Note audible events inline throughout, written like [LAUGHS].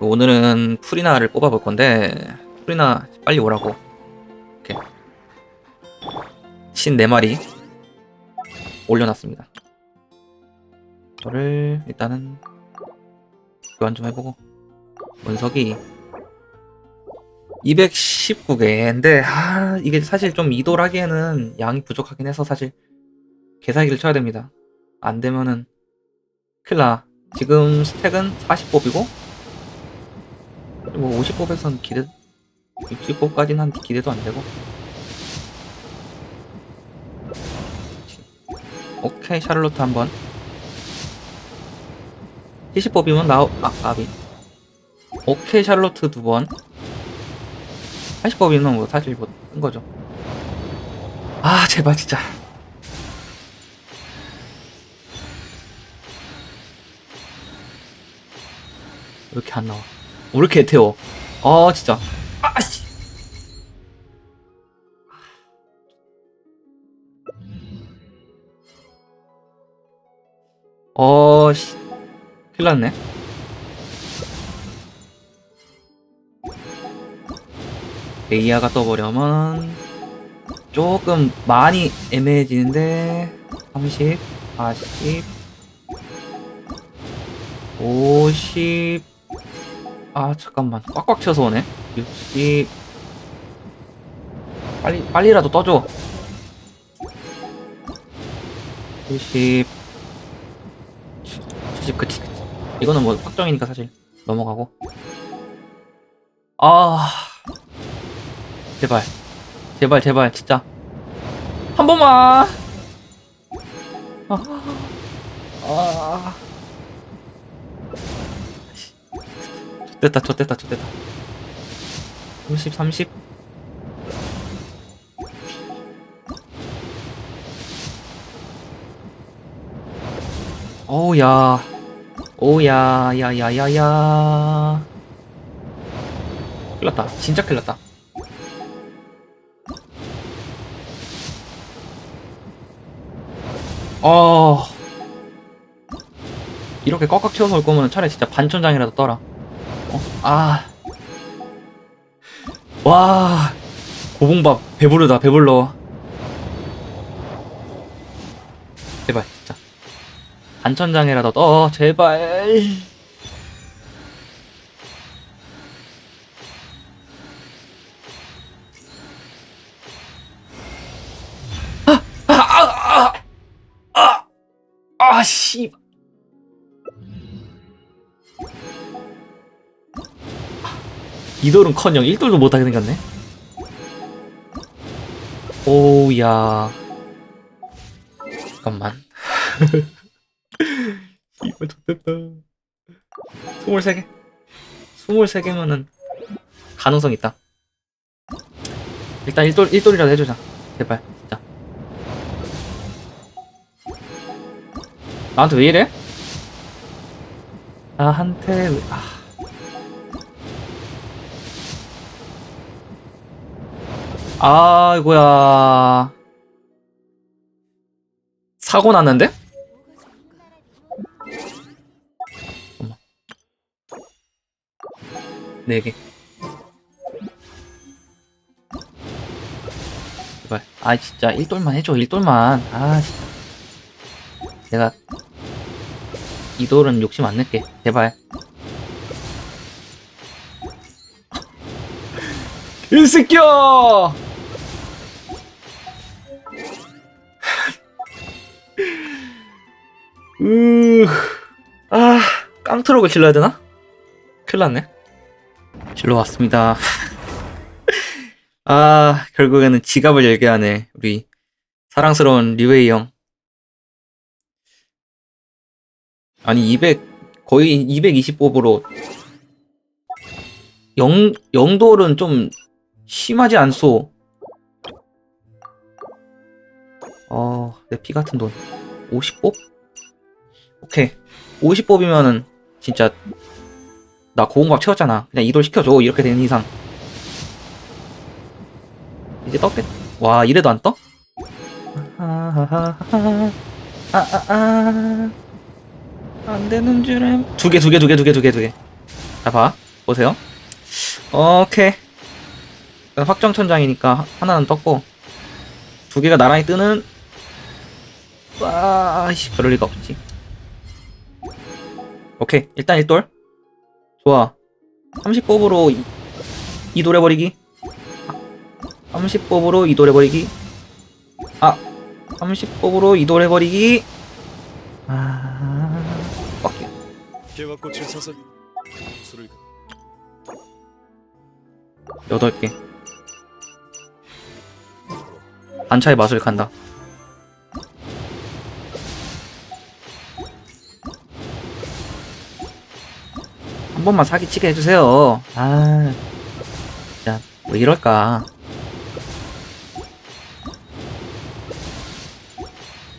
오늘은 프리나를 뽑아볼 건데 프리나 빨리 오라고. 이렇게. 신 4마리 올려놨습니다. 이거를 일단은 교환 좀 해보고. 원석이 219개인데 아 이게 사실 좀 이돌하기에는 양이 부족하긴 해서 사실 개사기를 쳐야 됩니다. 안 되면은 큰일나. 지금 스택은 40뽑이고 뭐 50뽑에선 기대 60뽑까지는 한 기대도 안 되고. 오케이 샤를로트 한번. 70뽑이면 나오 아 아비. 오케이 샤를로트 두번. 80뽑이면 뭐 사실 뭐 뜬 거죠. 아 제발 진짜. 왜 이렇게 안 나와 왜 이렇게 애태워? 아 진짜. 아씨. 어씨. 큰일 났네. 에이아가 떠버려면 조금 많이 애매해지는데 30, 40, 50, 아 잠깐만. 꽉꽉 쳐서 오네. 60 빨리 빨리라도 떠줘. 70 70 그치 그치 이거는 뭐 확정이니까 사실 넘어가고. 아. 제발. 제발 제발 진짜. 한 번만. 아, 아. 됐다 좋됐다 좋됐다. 30 30 오우야. 오야 야야야야. 큰일났다. 진짜 큰일났다. 어. 이렇게 꽉꽉 채워서 올 거면 차라리 진짜 반천장이라도 떠라 어? 아. 와. 고봉밥 배부르다 배불러. 제발 진짜. 반천장이라도 떠 제발. 아, 아, 아, 아, 아, 아, 씨. 이돌은커녕 1돌도 못하게 생겼네. 오우야. 잠깐만. [LAUGHS] 이거 좋겠다. 23개. 23개면은 가능성 있다. 일단 1돌, 1돌이라도 해주자. 제발, 진짜. 나한테 왜 이래? 나한테 왜, 아. 아이고야. 사고 났는데? 네 개. 제발. 아 진짜 1돌만 해줘 1돌만. 아 진짜. 내가 2돌은 욕심 안 낼게. 제발. 이 새끼야! 으, 아, 깡트럭을 질러야 되나? 큰일 났네. 질러 왔습니다. [LAUGHS] 아, 결국에는 지갑을 열게 하네. 우리 사랑스러운 리웨이 형. 아니, 200, 거의 220뽑으로 영, 영돌은 좀 심하지 않소. 어, 내 피 같은 돈. 50뽑? 오케이. 50뽑이면은 진짜 나 고공각 채웠잖아. 그냥 이돌 시켜줘. 이렇게 되는 이상. 이제 떴겠. 와, 이래도 안 떠? 아하하하. 아. 안 되는 줄에. 두 개, 두 개, 두 개, 두 개, 두 개, 두 개. 자, 봐. 보세요. 오케이. 확정 천장이니까 하나는 떴고 두 개가 나란히 뜨는 와씨 그럴 리가 없지. 오케이 일단 1돌. 좋아. 30뽑으로 이, 이돌해버리기. 30뽑으로 이돌해버리기. 아 30뽑으로 이돌해버리기. 아 빡게 개화꽃을 사서 술을 8개. 반차의 맛을 간다 번만 사기치게 해주세요. 아 진짜 왜 이럴까?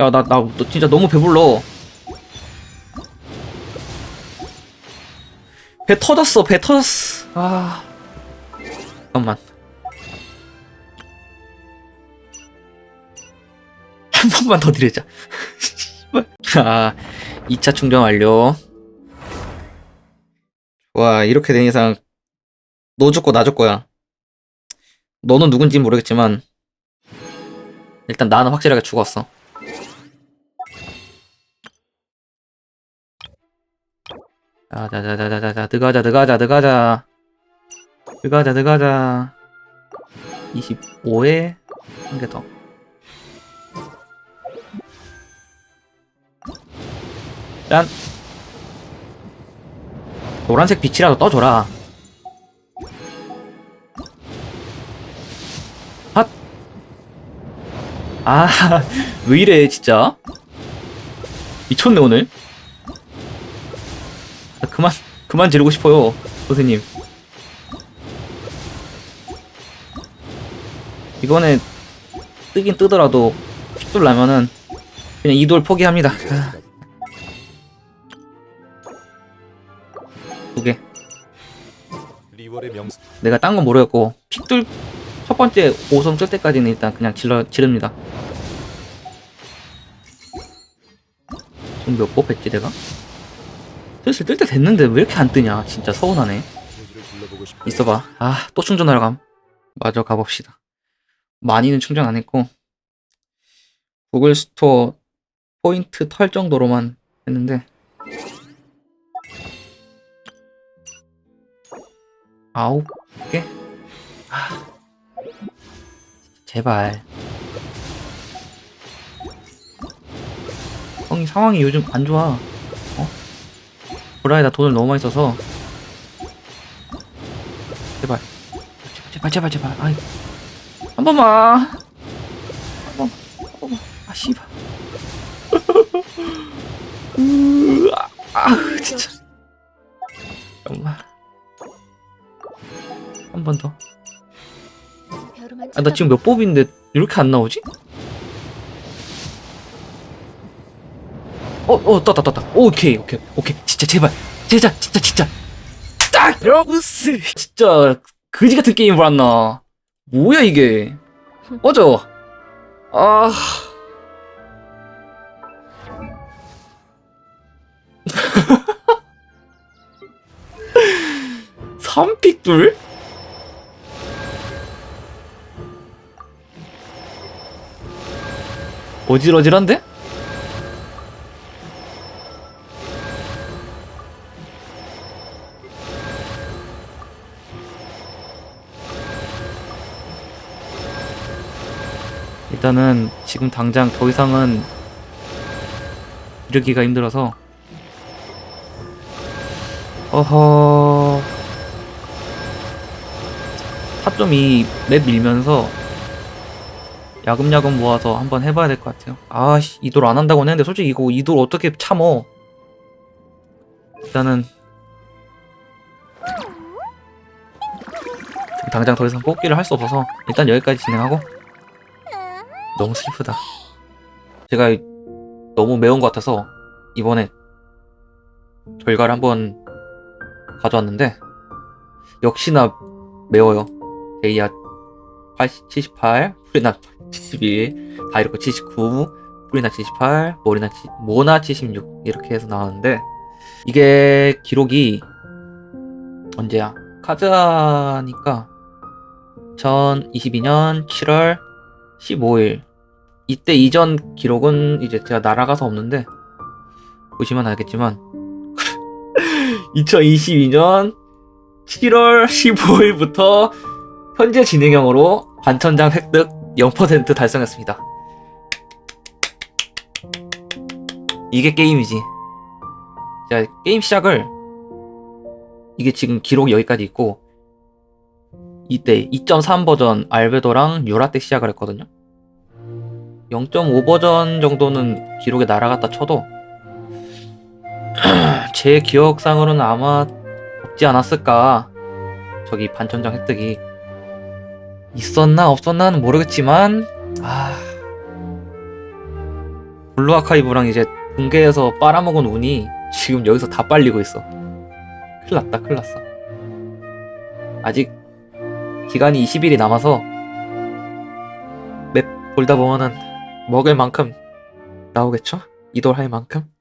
야 나나 진짜 너무 배불러. 배 터졌어 배 터졌어. 아 잠깐만. 한 번만 더 드리자. [LAUGHS] 아 2차 충전 완료 와 이렇게 된 이상 너 죽고 나 죽고야. 너는 누군지 모르겠지만 일단 나는 확실하게 죽었어. 자자자자자자 들어가자 들어가자 들어가자. 들어가자 들어가자. 25에 한 개 더. 짠! 노란색 빛이라도 떠줘라 핫! 아, [LAUGHS] 왜 이래, 진짜? 미쳤네, 오늘. 아, 그만, 그만 지르고 싶어요, 선생님. 이번에 뜨긴 뜨더라도 픽돌 나면은 그냥 이돌 포기합니다. 내가 딴 건 모르겠고 픽돌 첫 번째 5성 쓸 때까지는 일단 그냥 질러 지릅니다. 지금 몇 뽑했지 내가? 슬슬 뜰 때 됐는데 왜 이렇게 안 뜨냐? 진짜 서운하네. 있어봐. 아, 또 충전하러 감. 마저 가봅시다. 많이는 충전 안 했고, 구글 스토어 포인트 털 정도로만 했는데, 아홉 개? 아, 제발. 형이 상황이 요즘 안 좋아. 어? 브라에다 돈을 너무 많이 써서. 제발. 제발 제발 제발 아이. 한 번만. 한 번만 한 번만. 아 씨발. [LAUGHS] 으아, 아 진짜. 잠깐만 한 번 더 아 나 지금 몇 뽑인데 이렇게 안 나오지? 어, 어, 떴다, 떴다. 오케이, 오케이, 오케이. 진짜, 제발. 진짜, 진짜, 진짜. 딱! 러브스! 진짜, 그지 같은 게임 봤나. 뭐야, 이게. 꺼져. 아. [LAUGHS] 삼픽 둘 어질어질한데? 일단은 지금 당장 더 이상은 이르기가 힘들어서 어허 4.2 맵 밀면서 야금야금 모아서 한번 해봐야 될 것 같아요 아씨 이 돌 안 한다고 했는데 솔직히 이거 이 돌 어떻게 참어 일단은 당장 더 이상 뽑기를 할 수 없어서 일단 여기까지 진행하고 너무 슬프다. 제가 너무 매운 것 같아서 이번에 결과를 한번 가져왔는데 역시나 매워요. 데이아 80, 78, 프리나 72, 다이로코 79, 프리나 78, 모리나 7, 모나 76 이렇게 해서 나왔는데 이게 기록이 언제야? 카즈아니까 2022년 7월 15일 이때 이전 기록은 이제 제가 날아가서 없는데 보시면 알겠지만 2022년 7월 15일부터 현재 진행형으로 반천장 획득 0% 달성했습니다. 이게 게임이지. 자, 게임 시작을 이게 지금 기록 여기까지 있고 이때 2.3 버전 알베도랑 유라 때 시작을 했거든요. 0.5 버전 정도는 기록에 날아갔다 쳐도 [CLEARS THROAT] 제 기억상으로는 아마 없지 않았을까. 저기 반천장 획득이 있었나 없었나는 모르겠지만 아 블루 아카이브랑 이제 붕괴에서 빨아먹은 운이 지금 여기서 다 빨리고 있어. 큰일 났다, 큰일 났어. 아직 기간이 20일이 남아서 맵 돌다 보면은 먹을 만큼 나오겠죠? 이돌할 만큼?